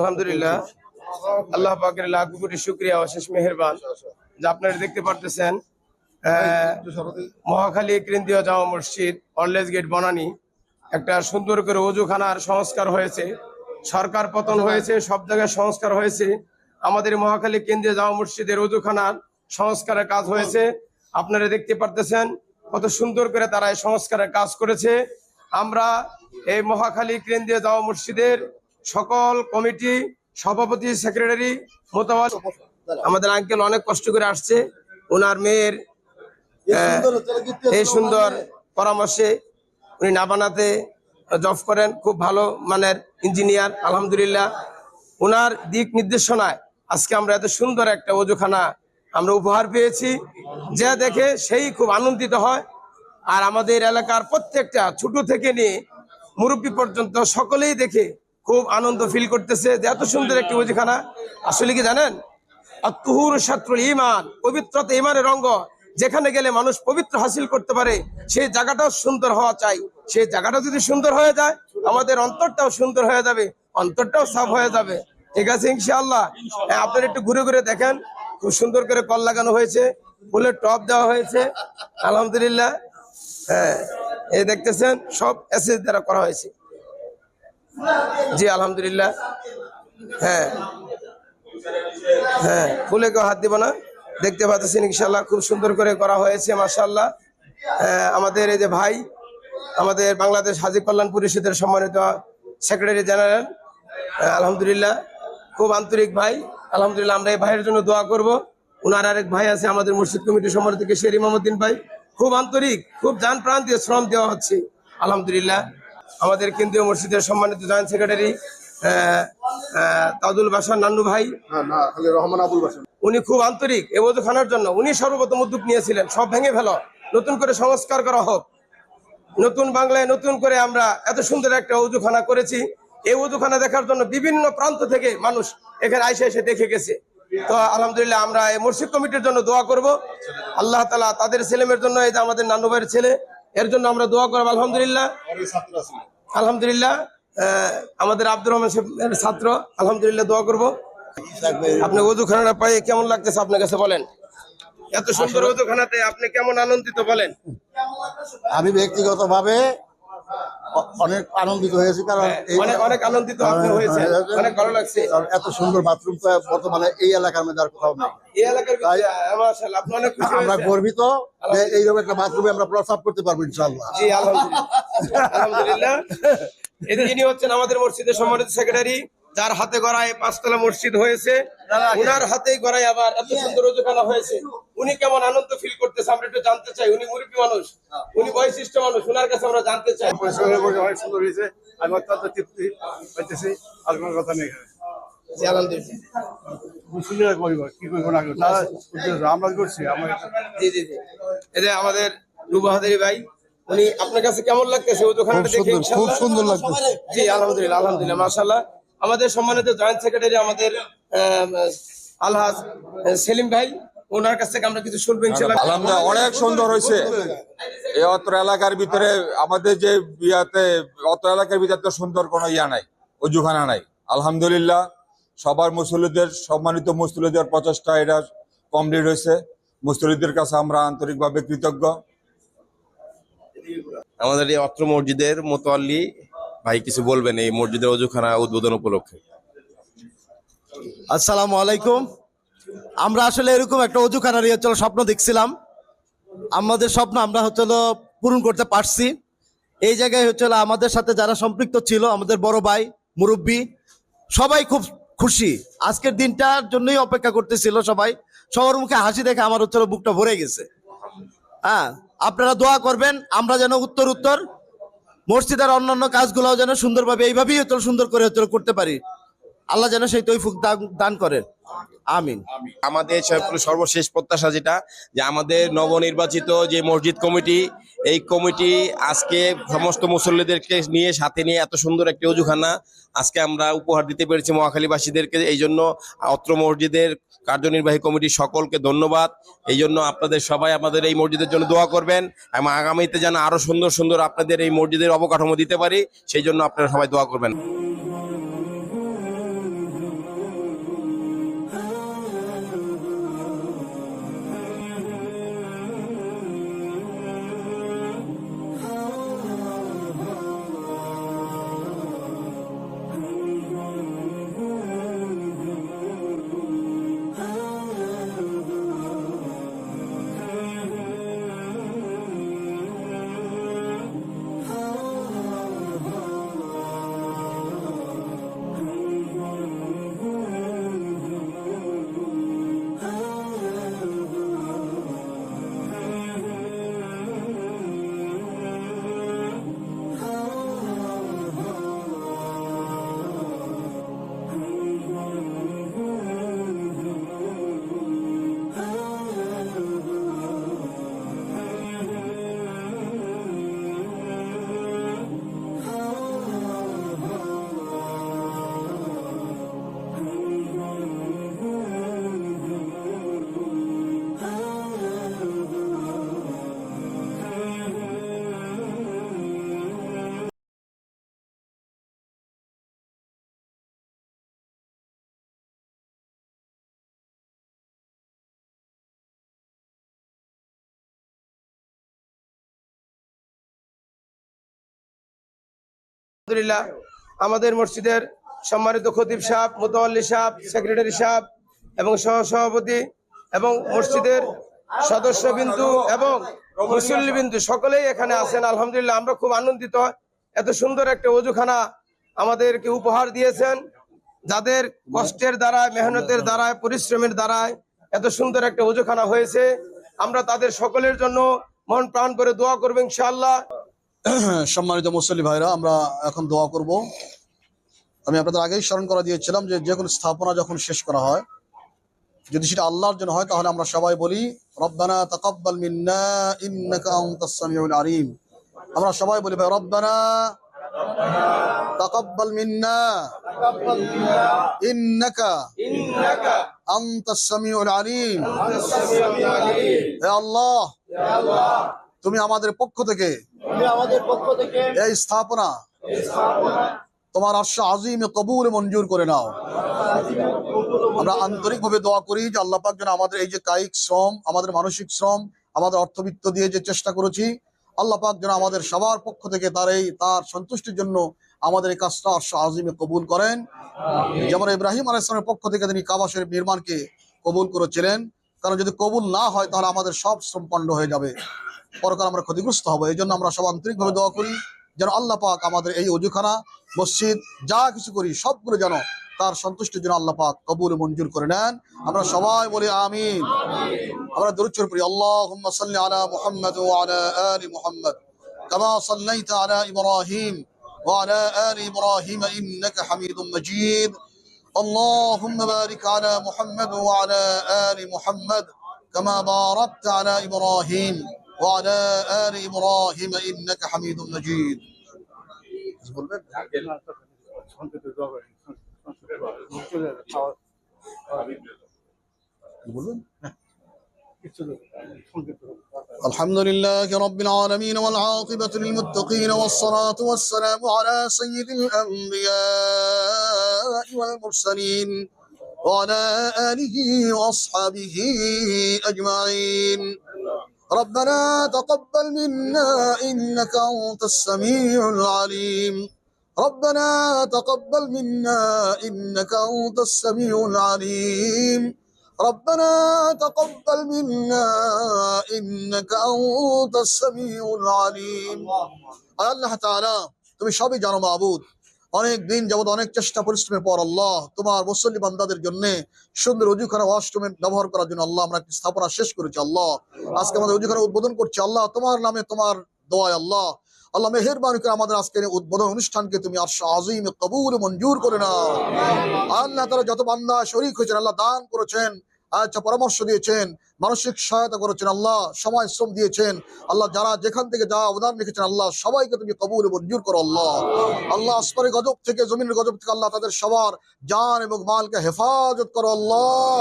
আলহামদুলিল্লাহ। আল্লাহ পাকের লাখ কোটি শুক্রিয়া, অশেষ মেহেরবান। যে আপনারা দেখতে পারতেছেন মহাখালী কেন্দ্রীয় জামা মসজিদ অললেজ গেট বনানি। একটা সুন্দর করে অজুখানার সংস্কার হয়েছে। সরকার পতন হয়েছে, সব জায়গায় সংস্কার হয়েছে। আমাদের মহাখালী কেন্দ্রীয় জামা মসজিদের অজুখানার সংস্কারের কাজ হয়েছে। আপনারা দেখতে পারতেছেন কত সুন্দর করে তারা এই সংস্কারের কাজ করেছে। আমরা এই মহাখালী কেন্দ্রীয় জামা মসজিদের সকল কমিটি সভাপতি সেক্রেটারি মোতাবাদ আমাদের আঙ্কেল অনেক কষ্ট করে আসছে। ওনার মেয়ের এই সুন্দর পরামর্শে উনি নাবানাতে জব করেন খুব ভালো মানের ইঞ্জিনিয়ার আলহামদুলিল্লাহ। ওনার দিক নির্দেশনায় আজকে আমরা এত সুন্দর একটা ওজুখানা আমরা উপহার পেয়েছি। যা দেখে সেই খুব আনন্দিত হয়। আর আমাদের এলাকার প্রত্যেকটা ছোট থেকে নিয়ে মুরব্বী পর্যন্ত সকলেই দেখে খুব আনন্দ ফিল করতেছে যে এত সুন্দর একটি ওজুখানা আসলে কি জানেন? আত্মহুর ছাত্রুল ইমান পবিত্রতা ইমানের রঙ্গ যেখানে গেলে মানুষ পবিত্র হাসিল করতে পারে সেই জায়গাটাও সুন্দর হওয়া চাই। সেই জায়গাটা যদি সুন্দর হয়ে যায় আমাদের অন্তরটাও সুন্দর হয়ে যাবে অন্তরটাও সাফ হয়ে যাবে। ঠিক আছে ইনশাআল্লাহ। হ্যাঁ, আপনারা একটু ঘুরে ঘুরে দেখেন। খুব সুন্দর করে কল লাগানো হয়েছে ফুলের টপ দেওয়া হয়েছে আলহামদুলিল্লাহ। হ্যাঁ এই দেখতেছেন সব এসএস দ্বারা করা হয়েছে। জি, আলহামদুলিল্লাহ। হ্যাঁ। হ্যাঁ ফুলে কেউ হাত দিব না? দেখতে পাচ্ছেন ইনশাল্লাহ খুব সুন্দর করে করা হয়েছে মার্শাল্লাহ আমাদের এই যে ভাই, আমাদের বাংলাদেশ হাজি কল্যাণ পরিষদের সম্মানিত সেক্রেটারি জেনারেল আলহামদুলিল্লাহ। খুব আন্তরিক ভাই, আলহামদুলিল্লাহ, আমরা এই ভাইয়ের জন্য দোয়া করব। ওনার আরেক ভাই আছে আমাদের মসজিদ কমিটির সম্মানিত কেশিয়ার ইমামুদ্দিন ভাই। খুব আন্তরিক, খুব জান প্রাণ দিয়ে শ্রম দেওয়া হচ্ছে, আলহামদুলিল্লাহ। আমাদের কেন্দ্রীয় মসজিদের সম্মানিত জয়েন্ট সেক্রেটারি তাজুল বাসার নান্নু ভাই। খালি রহমান আবুল বাসন উনি খুব আন্তরিক এ খানার জন্য। উনি সর্বপ্রথম উদ্যোগ নিয়েছিলেন। সব ভেঙে ফেলো। নতুন করে সংস্কার করা হোক। নতুন বাংলায় নতুন করে আমরা এত সুন্দর একটা উজুখানা করেছি। এই উজুখানা দেখার জন্য বিভিন্ন প্রান্ত থেকে মানুষ এখানে আইসে এসে দেখে গেছে। তো আলহামদুলিল্লাহ আমরা এই মসজিদ কমিটির জন্য দোয়া করব। আল্লাহ তালা তাদের ছেলেমেয়ের জন্য এই যে আমাদের নানু ভাইয়ের ছেলে এর জন্য আমরা দোয়া করব আলহামদুলিল্লাহ। আলহামদুলিল্লাহ আহ, আমাদের আব্দুর রহমান ছাত্র আলহামদুলিল্লাহ দোয়া করব। আপনি উদুখানাটা পাই কেমন লাগতেছে আপনার কাছে বলেন? এত সুন্দর উদুখানাতে আপনি কেমন আনন্দিত বলেন? আমি ব্যক্তিগতভাবে অনেক আনন্দিত হয়েছে কারণ এই- অনেক অনেক আনন্দিত হয়েছে অনেক ভালো লাগছে। এত সুন্দর বাথরুম তো বর্তমানে এই এলাকার মধ্যে আর কোথাও নেই। আমরা গর্বিত যে এইরকম একটা বাথরুমে আমরা প্রস্তাব করতে পারব ইনশাল্লাহ জি আলহামদুলিল্লাহ। আলহামদুলিল্লাহ। ইনি হচ্ছেন আমাদের মসজিদের সম্মানিত সেক্রেটারি। যার হাতে গড়ায় পাঁচতলা মসজিদ হয়েছে উনার হাতে গড়ায় আবার এত সুন্দর রোজখানা হয়েছে। উনি কেমন আনন্দ ফিল করতেছে আমরা একটু জানতে চাই। উনি মুরব্বী মানুষ উনি বৈশিষ্ট্য মানুষ উনার কাছে আমরা জানতে চাই। অনেক সুন্দর হয়েছে। আমি অত্যন্ত তৃপ্তি পাইতেছি আর কোনো কথা নেই তারা আমাদের রুবাহাদারি ভাই উনি আপনার কাছে কেমন লাগতেছে? খুব সুন্দর লাগতেছে। জি আলহামদুলিল্লাহ আলহামদুলিল্লাহ মাশাআল্লাহ। আমাদের সম্মানিত জয়েন্ট সেক্রেটারি আমাদের আলহাজ সেলিম ভাই ওনার কাছ থেকে আমরা কিছু শুনব ইনশাআল্লাহ। আলহামদুলিল্লাহ। অনেক সুন্দর হয়েছে। এই অত্র এলাকার ভিতরে আমাদের যে বিয়াতে অত্র এলাকার ভিতরে তো সুন্দর কোনো ইয়া নাই অজুখানা নাই। আলহামদুলিল্লাহ সবার মুসলিদের সম্মানিত মুসলিদের প্রচেষ্টা এটা কমপ্লিট হয়েছে। মুসলিদের কাছে আমরা আন্তরিকভাবে কৃতজ্ঞ। আমাদের এই অত্র মসজিদের মোতোয়াল্লি ভাই, কিছু বলবেন এই মসজিদের অজুখানা উদ্বোধন উপলক্ষে? আসসালামু আলাইকুম। আমরা আসলে এরকম একটা অজুখানার হচ্ছিল স্বপ্ন দেখছিলাম। আমাদের স্বপ্ন আমরা হচ্ছিল পূরণ করতে পারছি। এই জায়গায় হচ্ছিল আমাদের সাথে যারা সম্পৃক্ত ছিল, আমাদের বড় ভাই, মুরব্বী, সবাই খুব খুশি। আজকের দিনটার জন্যই অপেক্ষা করতেছিল সবাই। সবার মুখে হাসি দেখে আমার হচ্ছিল বুকটা ভরে গেছে। হ্যাঁ আপনারা দোয়া করবেন, আমরা যেন উত্তর উত্তর মসজিদের অন্যান্য কাজগুলো যেন সুন্দরভাবে এইভাবেই হচ্ছিল সুন্দর করে হচ্ছিল করতে পারি। আল্লাহ যেন সেই তৈফুক দান করেন। আমিন। আমাদের সর্বশেষ প্রত্যাশা যেটা, যে আমাদের নবনির্বাচিত যে মসজিদ কমিটি, এই কমিটি আজকে সমস্ত মুসল্লিদেরকে নিয়ে, সাথে নিয়ে এত সুন্দর একটি অজুখানা আজকে আমরা উপহার দিতে পেরেছি মহাখালীবাসীদেরকে। এই জন্য অত্র মসজিদের কার্যনির্বাহী কমিটির সকলকে ধন্যবাদ। এই জন্য আপনাদের সবাই আমাদের এই মসজিদের জন্য দোয়া করবেন এবং আগামীতে যেন আরও সুন্দর সুন্দর আপনাদের এই মসজিদের অবকাঠামো দিতে পারি সেই জন্য আপনারা সবাই দোয়া করবেন। আলহামদুলিল্লাহ, আমাদের মসজিদের সম্মানিত খতিব সাহেব মোতাল্লি সাহেব, সেক্রেটারি সাহেব এবং সহ সভাপতি এবং মসজিদের সদস্য বিন্দু এবং মুসল্লি বিন্দু সকলেই এখানে আছেন। আলহামদুলিল্লাহ, আমরা খুব আনন্দিত। এত সুন্দর একটা অজুখানা আমাদেরকে উপহার দিয়েছেন। যাদের কষ্টের দ্বারায়, মেহনতের দ্বারায়, পরিশ্রমের দ্বারায় এত সুন্দর একটা অজুখানা হয়েছে। আমরা তাদের সকলের জন্য মন প্রাণ করে দোয়া করব ইনশাআল্লাহ। সম্মানিত মুসল্লি ভাইরা, আমরা এখন দোয়া করব। আমি আপনাদের আগেই স্মরণ করা দিয়েছিলাম যে যে কোনো স্থাপনা যখন শেষ করা হয়, যদি সেটা আল্লাহর জন্য হয়, তাহলে আমরা সবাই বলি, রব্বানা তাকাব্বাল মিন্না ইন্নাকা আনতাস সামিউল আলিম। আমরা সবাই বলি, ভাই, রব্বানা তাকাব্বাল মিন্না ইন্নাকা আনতাস সামিউল আলিম। হে আল্লাহ, তুমি আমাদের পক্ষ থেকে এই স্থাপনা তোমার আশা আজিম কবুল মঞ্জুর করে নাও। আমরা আন্তরিকভাবে দোয়া করি যে আল্লাহ পাক যেন আমাদের এই যে কায়িক শ্রম, আমাদের মানসিক শ্রম, আমাদের অর্থবিত্ত দিয়ে যে চেষ্টা করেছি, আল্লাহ পাক যেন আমাদের সবার পক্ষ থেকে তার এই, তার সন্তুষ্টির জন্য আমাদের এই কাজটা আর্শ আজিমে কবুল করেন। যেমন ইব্রাহিম আলাইসলামের পক্ষ থেকে তিনি কাবা শরীফ নির্মাণকে কবুল করেছিলেন। কারণ যদি কবুল না হয় তাহলে আমাদের সব শ্রম হয়ে যাবে। পরকাল আমরা ক্ষতিগ্রস্ত হবো এই জন্য আমরা সব আন্তরিকভাবে দোয়া করি যেন আল্লাহ পাক আমাদের এই অজুখানা মসজিদ যা কিছু করি সবগুলো যেন তার সন্তুষ্টির জন্য আল্লাহ পাক কবুল মঞ্জুর করে নেন আমরা সবাই বলি আমিন আমরা দরুদ পড়ি আল্লাহুম্মা সাল্লি আলা মুহাম্মদ ওয়া আলা আলি মুহাম্মদ কামা সাল্লাইতা আলা ইব্রাহিম ওয়া আলা আলি ইব্রাহিম ইন্নাকা হামিদুম মাজিদ اللهم بارك على محمد وعلى آل محمد كما باركت على إبراهيم وعلى آل إبراهيم إنك حميد مجيد. الحمد لله رب العالمين والعاقبة للمتقين والصلاة والسلام على سيد الأنبياء والمرسلين وعلى آله وأصحابه أجمعين. ربنا تقبل منا إنك أنت السميع العليم. ربنا تقبل منا إنك أنت السميع العليم. ربنا تقبل منا إنك أنت السميع العليم. الله تعالى تم شابي جانو معبود؟ অনেক দিন যাবত অনেক চেষ্টা পরিশ্রমের পর আল্লাহ তোমার মুসল্লি বান্দাদের জন্য সুন্দর অজুখানা ওয়াশরুমের ব্যবহার করার জন্য আল্লাহ আমরা একটি স্থাপনা শেষ করেছি, আল্লাহ। আজকে আমাদের অজুখানা উদ্বোধন করছি, আল্লাহ তোমার নামে তোমার দোয়ায় আল্লাহ। আল্লাহ মেহেরবানি করে আমাদের আজকের উদ্বোধন অনুষ্ঠানকে তুমি আর আজিম কবুল মঞ্জুর করে নাও। আল্লাহ তারা যত বান্দা শরিক হয়েছেন, আল্লাহ দান করেছেন আচ্ছা পরামর্শ দিয়েছেন। মানসিক সহায়তা করেছেন আল্লাহ, সময় শ্রম দিয়েছেন। আল্লাহ যারা যেখান থেকে যা অবদান রেখেছেন আল্লাহ সবাইকে তুমি কবুল ও মঞ্জুর করো আল্লাহ। আল্লাহ আসমানের গজব থেকে, জমিনের গজব থেকে আল্লাহ তাদের সবার জান এবং মালকে হেফাজত করো আল্লাহ।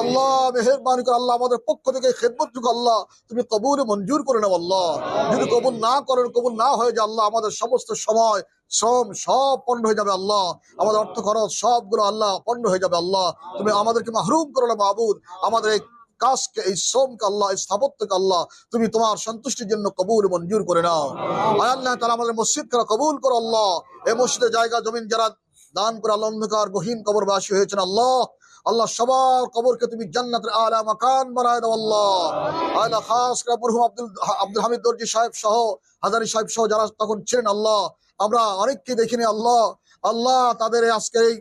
আল্লাহ, মেহেরবানি করে আল্লাহ আমাদের পক্ষ থেকে খেদমত যুগ আল্লাহ, তুমি কবুল মঞ্জুর করে নাও আল্লাহ। যদি কবুল না করেন, কবুল না হয়ে যায় আল্লাহ, আমাদের সমস্ত সময়, শ্রম সব পণ্ড হয়ে যাবে আল্লাহ। আমাদের অর্থ খরচ সবগুলো আল্লাহ পণ্ড হয়ে যাবে আল্লাহ। তুমি আমাদেরকে মাহরুম করো না মাহবুদ। আমাদের এই কাজকে, এই শ্রমকে আল্লাহ, এই স্থাপত্যকে আল্লাহ তুমি তোমার সন্তুষ্টির জন্য কবুল মঞ্জুর করে নাও। আয় আল্লাহ তালা আমাদের মসজিদ করা কবুল করো আল্লাহ। এই মসজিদের জায়গা, জমিন যারা দান করে, আল্লাহ অন্ধকার, গহীন কবরবাসী হয়েছেন আল্লাহ। আল্লাহ সবার কবরকে তুমি জান্নাতের আলা মাকান বানায় দাও আল্লাহ। আল্লাহ, খাস মরহুম আব্দুল আব্দুল হামিদ দর্জি সাহেব সহ, হাজারি সাহেব সহ যারা তখন ছিলেন আল্লাহ। আমরা অনেককে দেখিনি আল্লাহ। আল্লাহ তাদের আজকে এই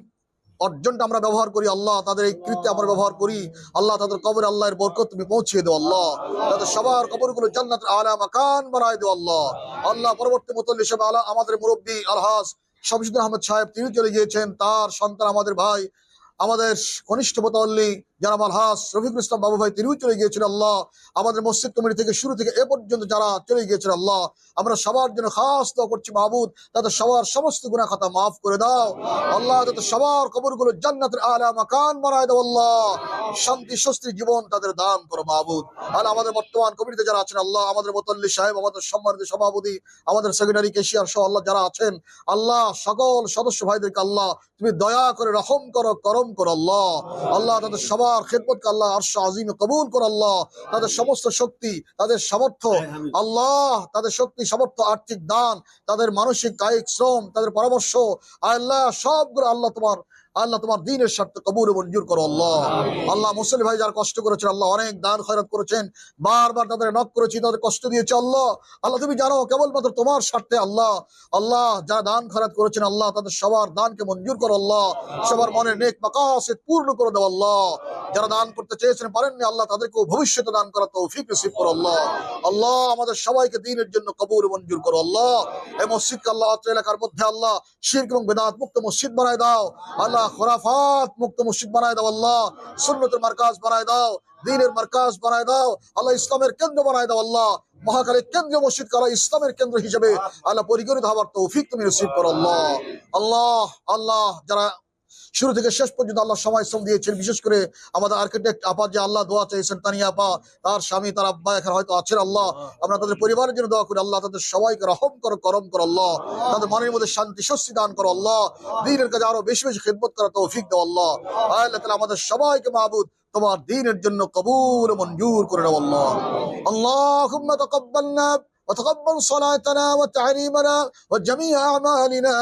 অর্জনটা আমরা ব্যবহার করি, আল্লাহ তাদের এই কৃত্যে আমরা ব্যবহার করি, আল্লাহ তাদের কবর আল্লাহর বরকত তুমি পৌঁছিয়ে দেও, আল্লাহ। তাদের সবার কবরগুলো জান্নাত আলা মাকান বানায় দেও, আল্লাহ। আল্লাহ পরবর্তী মতল হিসেবে আলা আমাদের মুরব্বী আলহাস শামসুদ্দিন আহমদ সাহেব, তিনি চলে গিয়েছেন, তার সন্তান আমাদের ভাই, আমাদের কনিষ্ঠ মোতাল্লি জানাব আলহাস রফিকুল ইসলাম বাবু ভাই, তিনিও চলে গিয়েছেন আল্লাহ। আমাদের মসজিদ কমিটি থেকে শুরু থেকে এ পর্যন্ত যারা চলে গিয়েছেন আল্লাহ, আমরা সবার জন্য খাস দোয়া করছি মাহবুদ তাদের সবার সমস্ত গুণা খাতা মাফ করে দাও। আল্লাহ তাদের সবার কবরগুলো জান্নাতের আলা মাকান বানায় দাও আল্লাহ। শান্তি, স্বস্তি, জীবন তাদের দান করো মাহবুদ। আল্লাহ আমাদের বর্তমান কমিটিতে যারা আছেন আল্লাহ, আমাদের মোতাল্লি সাহেব, আমাদের সম্মানিত সভাপতি, আমাদের সেক্রেটারি কেশিয়ার সহ আল্লাহ যারা আছেন, আল্লাহ সকল সদস্য ভাইদেরকে আল্লাহ, তুমি দয়া করে রহম করো, করম করো আল্লাহ। আল্লাহ তাদের সবার খেদমতকে আল্লাহ আরশ আজিমে কবুল করো আল্লাহ। তাদের সমস্ত শক্তি তাদের সামর্থ্য আল্লাহ তাদের শক্তি সামর্থ্য আর্থিক দান তাদের মানসিক কায়িক শ্রম তাদের পরামর্শ আল্লাহ সবগুলো আল্লাহ তোমার আল্লাহ তোমার দিনের স্বার্থে কবুল মঞ্জুর করো আল্লাহ। আল্লাহ মুসলিম ভাই যারা কষ্ট করেছেন আল্লাহ অনেক দান খয়রাত করেছেন বারবার তাদের নক করেছি তাদের কষ্ট দিয়েছে আল্লাহ। আল্লাহ তুমি জানো কেবলমাত্র তোমার স্বার্থে আল্লাহ আল্লাহ যারা দান খয়রাত করেছেন আল্লাহ তাদের সবার দানকে মঞ্জুর করো আল্লাহ। সবার মনের নেক মাকাসিদ পূর্ণ করে দাও আল্লাহ। যারা দান করতে চেয়েছেন পারেননি, আল্লাহ তাদেরকেও ভবিষ্যতে দান করা তৌফিক নসিব করো, আল্লাহ। আল্লাহ, আমাদের সবাইকে দিনের জন্য কবুল মঞ্জুর করো, আল্লাহ। এই মসজিদকে আল্লাহ এলাকার মধ্যে আল্লাহ শিরক এবং বেদাত মুক্ত মসজিদ বানায় দাও। আল্লাহ, খোরাফাত মুক্ত মসজিদ বানায় দাও, আল্লাহ। সুন্নতের মার্কাজ বানায় দাও, দিনের মার্কাজ বানায় দাও, আল্লাহ ইসলামের কেন্দ্র বানায় দাও, আল্লাহ। মহাকালের কেন্দ্রীয় মসজিদ করা ইসলামের কেন্দ্র হিসেবে আল্লাহ পরিগণিত হওয়ার তৌফিক তুমি নসিব করো, আল্লাহ। আল্লাহ আল্লাহ, যারা শুরু থেকে শেষ পর্যন্ত আল্লাহ সময় শ্রম দিয়েছেন বিশেষ করে আমাদের আর্কিটেক্ট আপা যে আল্লাহ দোয়া চাইছেন তানিয়া আপা তার স্বামী তার আব্বা এখানে হয়তো আছেন আল্লাহ আমরা তাদের পরিবারের জন্য দোয়া করি আল্লাহ তাদের সবাইকে রহম করো করম করো আল্লাহ তাদের মনের মধ্যে শান্তি স্বস্তি দান করো আল্লাহ দিনের কাজে আরো বেশি বেশি খেদমত করা তৌফিক দাও আল্লাহ আল্লাহ তাআলা আমাদের সবাইকে মাহবুদ তোমার দিনের জন্য কবুল ও মঞ্জুর করে দাও আল্লাহ اللهم تقبلنا وتقبل صلاتنا وتعليمنا وجميع أعمالنا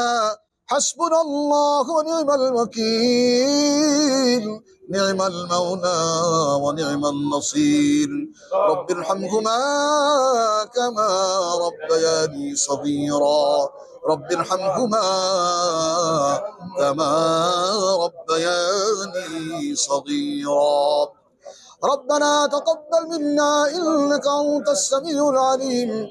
حسبنا الله ونعم الوكيل. نعم المولى ونعم النصير. رب ارحمهما كما ربياني صغيرا. رب ارحمهما كما ربياني صغيرا. ربنا تقبل منا إنك أنت السميع العليم.